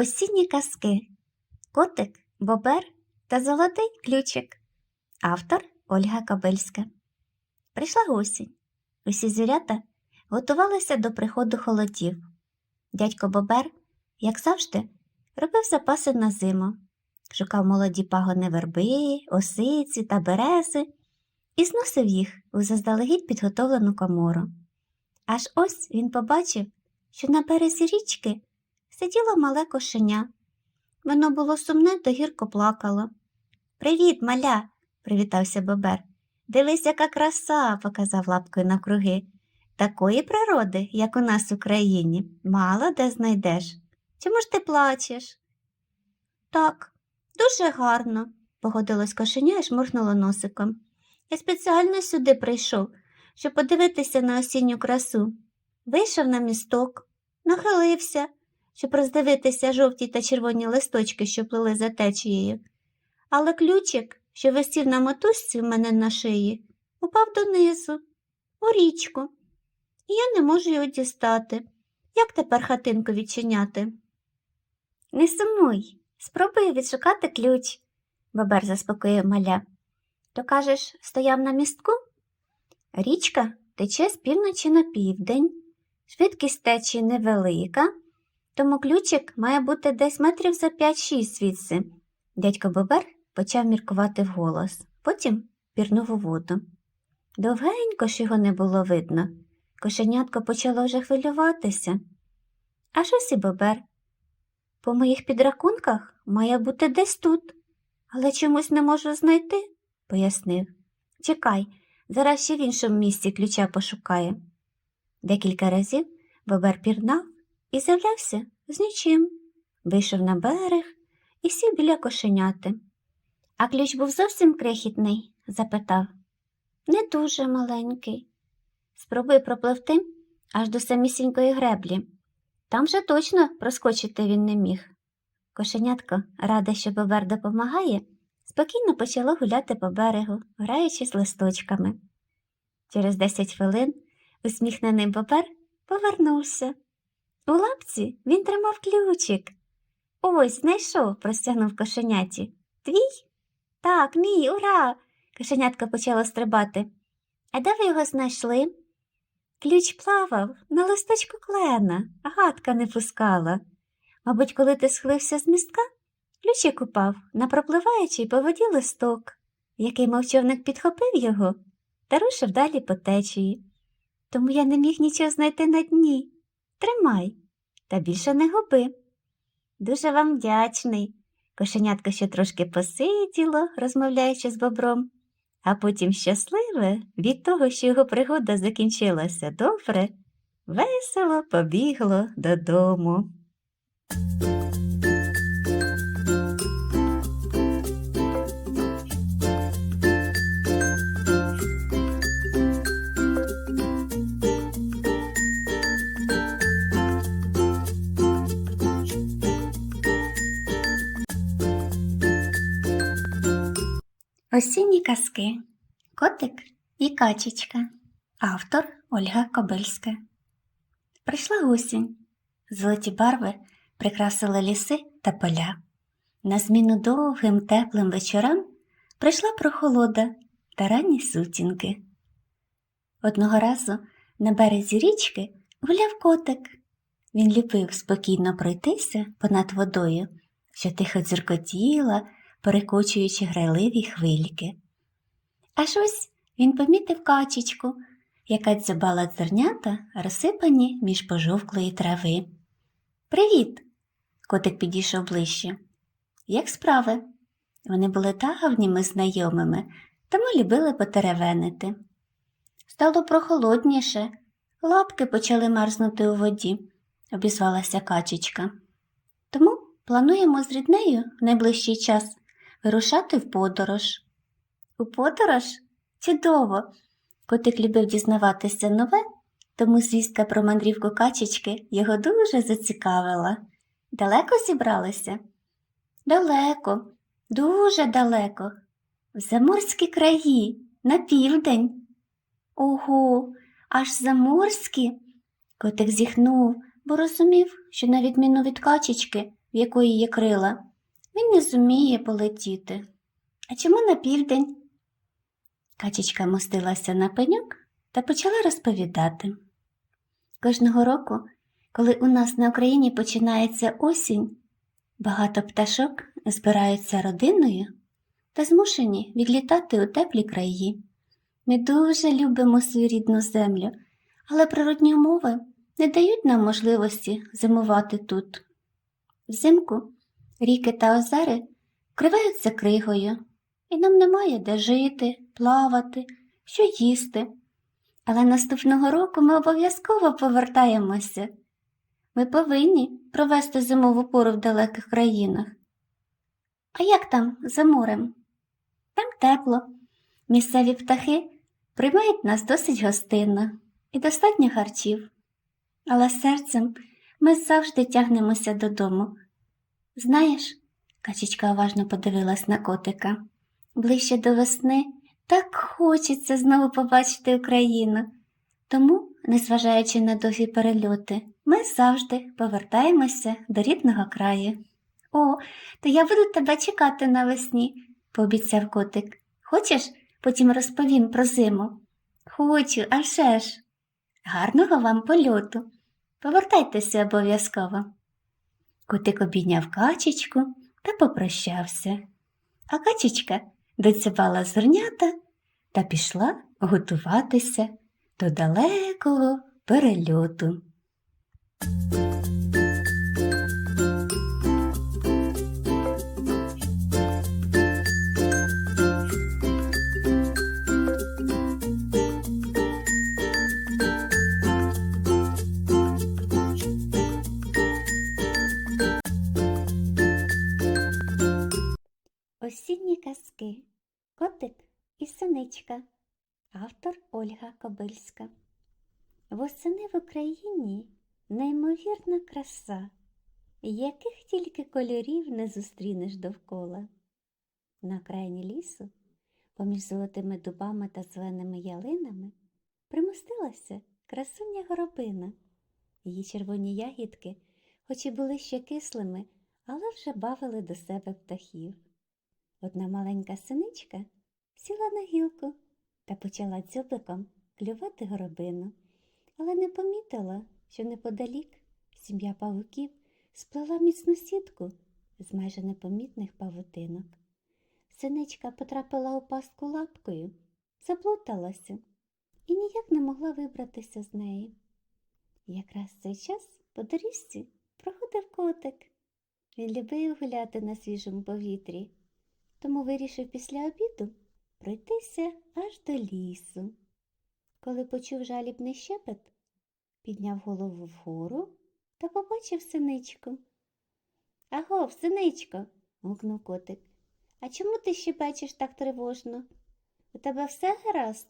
Осінні казки Котик, Бобер та Золотий ключик. Автор Ольга Кабельська. Прийшла осінь. Усі звірята готувалися до приходу холодів. Дядько Бобер, як завжди, робив запаси на зиму, шукав молоді пагони верби, осиці та берези і зносив їх у заздалегідь підготовлену комору. Аж ось він побачив, що на березі річки сиділо мале кошеня. Воно було сумне та гірко плакало. Привіт, маля, привітався Бобер. Дивись, яка краса, показав лапкою навкруги. Такої природи, як у нас в Україні, мало де знайдеш. Чому ж ти плачеш? Так, дуже гарно, погодилось кошеня і шмурхнуло носиком. Я спеціально сюди прийшов, щоб подивитися на осінню красу. Вийшов на місток, нахилився, щоб роздивитися жовті та червоні листочки, що плили за течією. Але ключик, що висів на мотузці в мене на шиї, упав донизу, у річку, і я не можу його дістати. Як тепер хатинку відчиняти? Не сумуй, спробуй відшукати ключ, бабер заспокоїв маля. То кажеш, стояв на містку? Річка тече з півночі на південь, швидкість течії невелика, тому ключик має бути десь метрів за 5-6 звідси. Дядько Бобер почав міркувати вголос, потім пірнув у воду. Довгенько ж його не було видно. Кошенятко почало вже хвилюватися. А ось і Бобер. По моїх підрахунках має бути десь тут, але чомусь не можу знайти, пояснив. Чекай, зараз ще в іншому місці ключа пошукає. Декілька разів Бобер пірнав і з'являвся з нічим. Вийшов на берег і сів біля кошеняти. А ключ був зовсім крихітний? запитав. Не дуже маленький. Спробуй пропливти аж до самісінької греблі. Там же точно проскочити він не міг. Кошенятко, раде, що Бобер допомагає, спокійно почало гуляти по берегу, граючись листочками. Через десять хвилин усміхнений Бобер повернувся. У лапці він тримав ключик. Ось, знайшов, простягнув кошеняті. Твій? Так, мій, ура! Кошенятко почало стрибати. А де ви його знайшли? Ключ плавав на листочку клена, гадка не пускала. Мабуть, коли ти схилився з містка, ключик упав на пропливаючий по воді листок, який мовчовник підхопив його та рушив далі по течії. Тому я не міг нічого знайти на дні. Тримай, та більше не губи. Дуже вам вдячний. Кошенятко ще трошки посиділо, розмовляючи з бобром, а потім щасливе від того, що його пригода закінчилася добре, весело побігло додому. Осінні казки Котик і качечка. Автор Ольга Кобильська. Прийшла осінь. Золоті барви прикрасили ліси та поля. На зміну довгим теплим вечорам прийшла прохолода та ранні сутінки. Одного разу на березі річки гуляв котик. Він любив спокійно пройтися понад водою, що тихо дзюркотіла, перекочуючи грайливі хвильки. Аж ось він помітив качечку, яка дзюбала зернята, розсипані між пожовклої трави. Привіт! Котик підійшов ближче. Як справи? Вони були давніми знайомими, тому любили потеревенити. Стало прохолодніше, лапки почали мерзнути у воді, обізвалася качечка. Тому плануємо з ріднею в найближчий час вирушати в подорож. У подорож? Чудово! Котик любив дізнаватися нове, тому звістка про мандрівку качечки його дуже зацікавила. Далеко зібралися? Далеко, дуже далеко. В заморські краї, на південь. Ого, аж заморські. Котик зіхнув, бо розумів, що на відміну від качечки, в якої є крила, він не зуміє полетіти. А чому на південь? Качечка мостилася на пеньок та почала розповідати. Кожного року, коли у нас на Україні починається осінь, багато пташок збираються родиною та змушені відлітати у теплі краї. Ми дуже любимо свою рідну землю, але природні умови не дають нам можливості зимувати тут. Взимку ріки та озери вкриваються кригою, і нам немає де жити, плавати, що їсти. Але наступного року ми обов'язково повертаємося. Ми повинні провести зимову пору в далеких країнах. А як там за морем? Там тепло. Місцеві птахи приймають нас досить гостинно і достатньо харчів. Але серцем ми завжди тягнемося додому. Знаєш, качечка уважно подивилась на котика. Ближче до весни так хочеться знову побачити Україну. Тому, незважаючи на довгі перельоти, ми завжди повертаємося до рідного краю. О, то я буду тебе чекати навесні, пообіцяв котик. Хочеш, потім розповім про зиму? Хочу, а вже ж. Гарного вам польоту. Повертайтеся обов'язково. Котик обійняв качечку та попрощався. А качечка доцювала зернята та пішла готуватися до далекого перельоту. Осінні казки Котик і синичка. Автор Ольга Кобильська. Восени в Україні неймовірна краса, яких тільки кольорів не зустрінеш довкола. На окраїні лісу, поміж золотими дубами та зеленими ялинами, примостилася красуня горобина. Її червоні ягідки, хоч і були ще кислими, але вже бавили до себе птахів. Одна маленька синичка сіла на гілку та почала дзьобиком клювати горобину, але не помітила, що неподалік сім'я павуків сплела міцну сітку з майже непомітних павутинок. Синичка потрапила у пастку лапкою, заплуталася і ніяк не могла вибратися з неї. Якраз цей час по доріжці проходив котик. Він любив гуляти на свіжому повітрі тому вирішив після обіду пройтися аж до лісу. Коли почув жалібний щепет, підняв голову вгору та побачив синичку. Агов, синичко, гукнув котик. А чому ти ще бачиш так тривожно? У тебе все гаразд?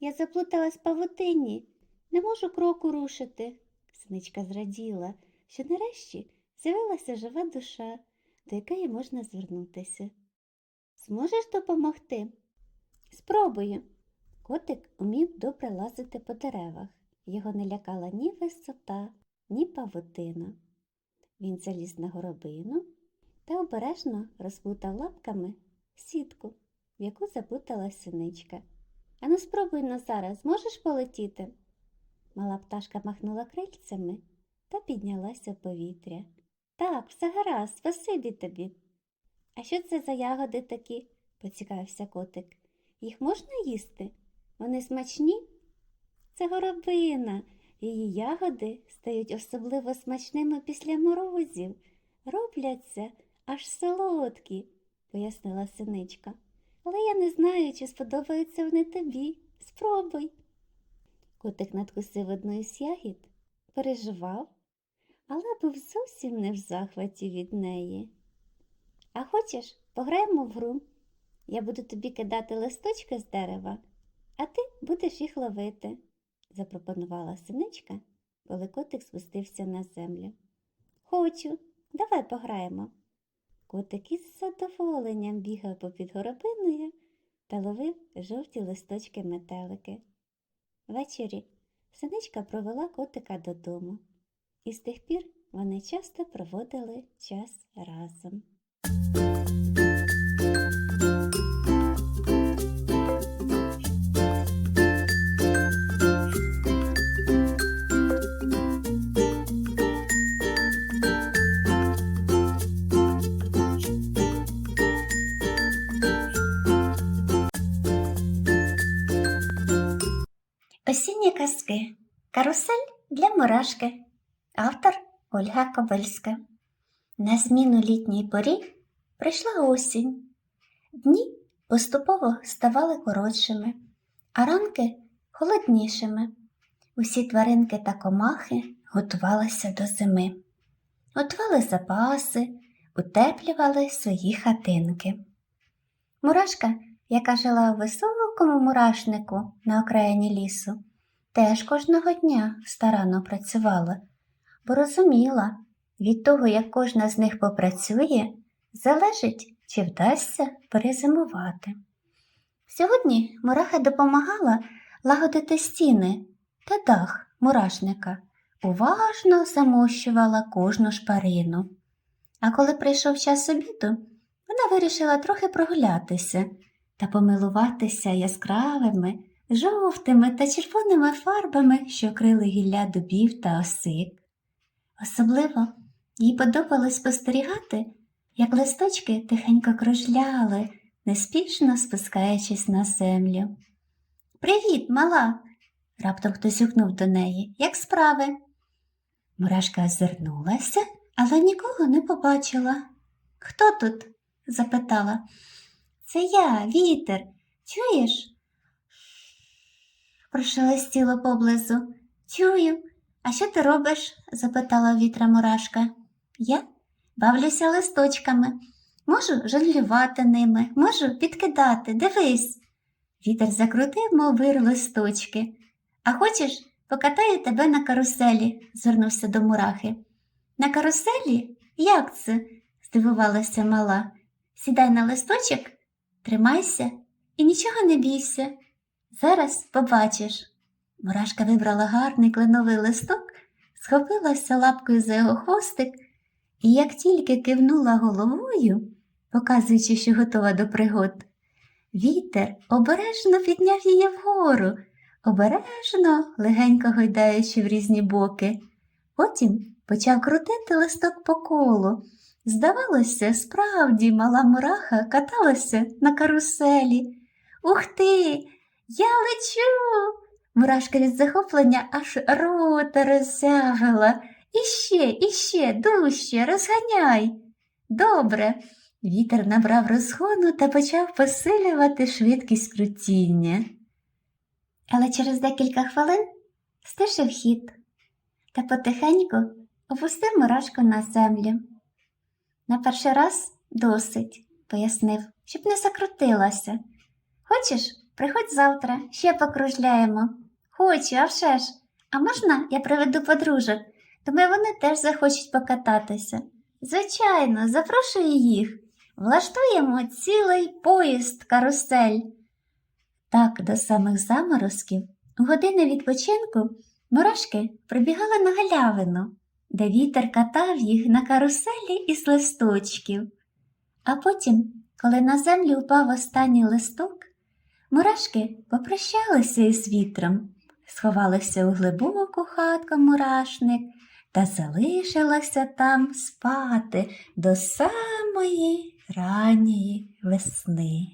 Я заплуталась в павутині, не можу кроку рушити. Синичка зраділа, що нарешті з'явилася жива душа до якої можна звернутися. Зможеш допомогти? Спробую. Котик умів добре лазити по деревах. Його не лякала ні висота, ні павутина. Він заліз на горобину та обережно розплутав лапками сітку, в яку заплутала синичка. Ану, спробуй на зараз, зможеш полетіти? Мала пташка махнула крильцями та піднялася в повітря. Так, все гаразд, спасибі тобі. А що це за ягоди такі? поцікавився котик. Їх можна їсти? Вони смачні? Це горобина. Її ягоди стають особливо смачними після морозів. Робляться аж солодкі, пояснила синичка. Але я не знаю, чи сподобаються вони тобі. Спробуй. Котик надкусив одну із ягід, переживав але був зовсім не в захваті від неї. А хочеш, пограємо в гру? Я буду тобі кидати листочки з дерева, а ти будеш їх ловити, запропонувала синичка, коли котик спустився на землю. Хочу, давай пограємо. Котик із задоволенням бігав попід горобиною та ловив жовті листочки метелики. Ввечері синичка провела котика додому. І з тих пір вони часто проводили час разом. Осінні казки. Карусель для мурашки. Автор Ольга Кобильська. На зміну літній порі прийшла осінь. Дні поступово ставали коротшими, а ранки холоднішими. Усі тваринки та комахи готувалися до зими. Готували запаси, утеплювали свої хатинки. Мурашка, яка жила у високому мурашнику на окраїні лісу, теж кожного дня старанно працювала, бо розуміла, від того, як кожна з них попрацює, залежить, чи вдасться перезимувати. Сьогодні мураха допомагала лагодити стіни та дах мурашника, уважно замощувала кожну шпарину. А коли прийшов час обіду, вона вирішила трохи прогулятися та помилуватися яскравими, жовтими та червоними фарбами, що крили гілля дубів та осик. Особливо їй подобалось спостерігати, як листочки тихенько кружляли, неспішно спускаючись на землю. Привіт, мала! раптом хтось гукнув до неї. Як справи? Мурашка озирнулася, але нікого не побачила. Хто тут? запитала. Це я, вітер. Чуєш? Прошелестіло поблизу. Чую. А що ти робиш? запитала вітра мурашка. Я бавлюся листочками. Можу жонглювати ними, можу підкидати. Дивись. Вітер закрутив, мов вир листочки. А хочеш, покатаю тебе на каруселі, звернувся до мурахи. На каруселі? Як це? здивувалася мала. Сідай на листочок, тримайся і нічого не бійся. Зараз побачиш. Мурашка вибрала гарний кленовий листок, схопилася лапкою за його хвостик і як тільки кивнула головою, показуючи, що готова до пригод, вітер обережно підняв її вгору, обережно, легенько гойдаючи в різні боки. Потім почав крутити листок по колу. Здавалося, справді мала мураха каталася на каруселі. Ух ти! Я лечу! Мурашка від захоплення аж рота роззявила. Іще, іще, дужче, розганяй. Добре. Вітер набрав розгону та почав посилювати швидкість крутіння. Але через декілька хвилин стишив хід та потихеньку опустив мурашку на землю. На перший раз досить, пояснив, щоб не закрутилася. Хочеш, приходь завтра, ще покружляємо. Хочу, а вже ж. А можна я приведу подружок? Думаю, вони теж захочуть покататися. Звичайно, запрошую їх. Влаштуємо цілий поїзд карусель. Так, до самих заморозків, у години відпочинку, мурашки прибігали на галявину, де вітер катав їх на каруселі із листочків. А потім, коли на землю впав останній листок, мурашки попрощалися із вітром, сховалися у глибоку хатку мурашник та залишилася там спати до самої ранньої весни.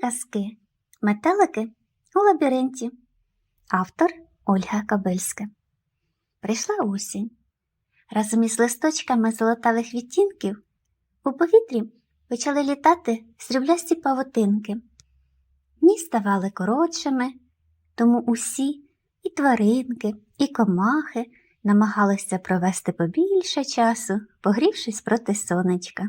Казки. Метелики у лабіринті. Автор Ольга Кабельська. Прийшла осінь. Разом із листочками золотавих відтінків у повітрі почали літати сріблясті павутинки. Дні ставали коротшими, тому усі і тваринки, і комахи намагалися провести побільше часу, погрівшись проти сонечка,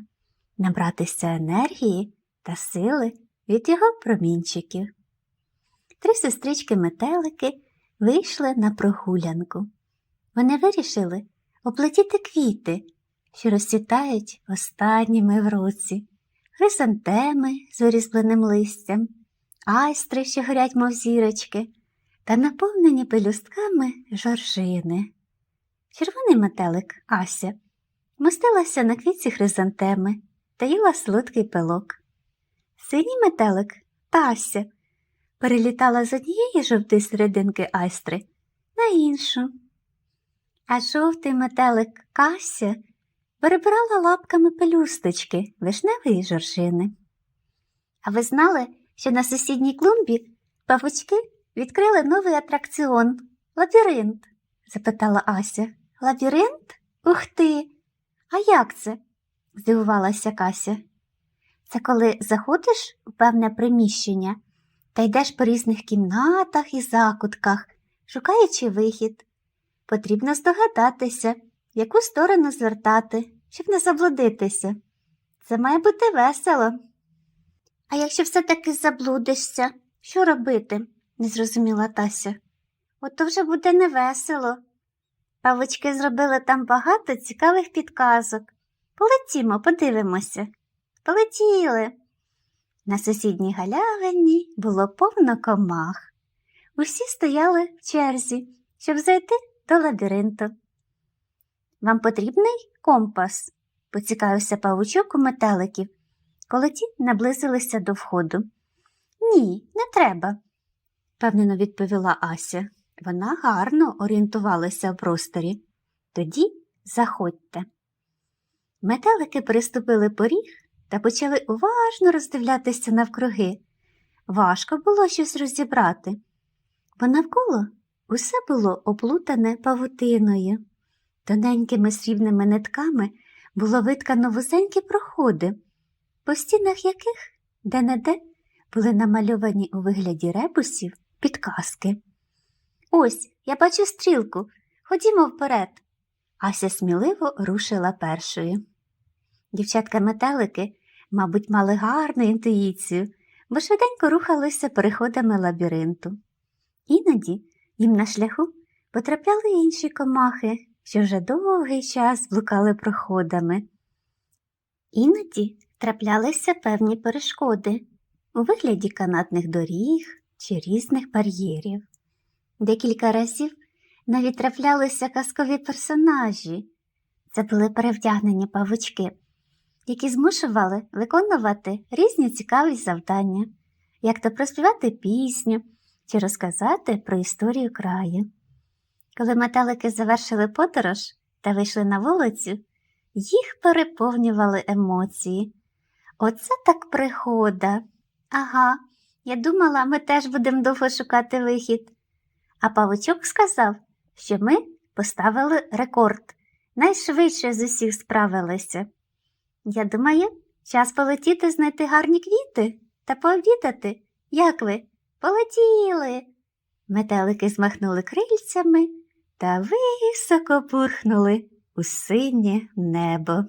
набратися енергії та сили від його промінчиків. Три сестрички метелики вийшли на прогулянку. Вони вирішили оплетіти квіти, що розцвітають останніми в році, хризантеми з вирізбленим листям, айстри, що горять, мов зірочки, та наповнені пелюстками жоржини. Червоний метелик Ася мостилася на квітці хризантеми та їла солодкий пилок. Синій метелик Тася перелітала з однієї жовтої серединки айстри на іншу. А жовтий метелик Кася перебирала лапками пелюсточки вишневої жоржини. А ви знали, що на сусідній клумбі павучки відкрили новий атракціон лабіринт? запитала Ася. Лабіринт? Ух ти! А як це? здивувалася Кася. Це коли заходиш у певне приміщення та йдеш по різних кімнатах і закутках, шукаючи вихід. Потрібно здогадатися, в яку сторону звертати, щоб не заблудитися. Це має бути весело. А якщо все-таки заблудишся, що робити? не зрозуміла Тася. Ото вже буде невесело. Павочки зробили там багато цікавих підказок. Полетімо, подивимося. Полетіли. На сусідній галявині було повно комах. Усі стояли в черзі, щоб зайти до лабіринту. Вам потрібний компас? поцікавився павучок у метеликів, коли ті наблизилися до входу. Ні, не треба, певнено відповіла Ася. Вона гарно орієнтувалася в просторі. Тоді заходьте. Метелики переступили поріг та почали уважно роздивлятися навкруги. Важко було щось розібрати, бо навколо усе було оплутане павутиною. Тоненькими срібними нитками було виткано вузенькі проходи, по стінах яких де-не-де були намальовані у вигляді ребусів підказки. Ось, я бачу стрілку. Ходімо вперед. Ася сміливо рушила першою. Дівчатка-метелики, мабуть, мали гарну інтуїцію, бо швиденько рухалися переходами лабіринту. Іноді їм на шляху потрапляли інші комахи, що вже довгий час блукали проходами. Іноді траплялися певні перешкоди у вигляді канатних доріг чи різних бар'єрів. Декілька разів навіть траплялися казкові персонажі. Це були перевдягнені павучки, які змушували виконувати різні цікаві завдання, як то проспівати пісню чи розказати про історію краю. Коли метелики завершили подорож та вийшли на вулицю, їх переповнювали емоції. Оце так пригода. Ага, я думала, ми теж будемо довго шукати вихід. А павучок сказав, що ми поставили рекорд, найшвидше з усіх справилися. Я думаю, час полетіти знайти гарні квіти та пообідати. Як ви? Полетіли. Метелики змахнули крильцями та високо пурхнули у синє небо.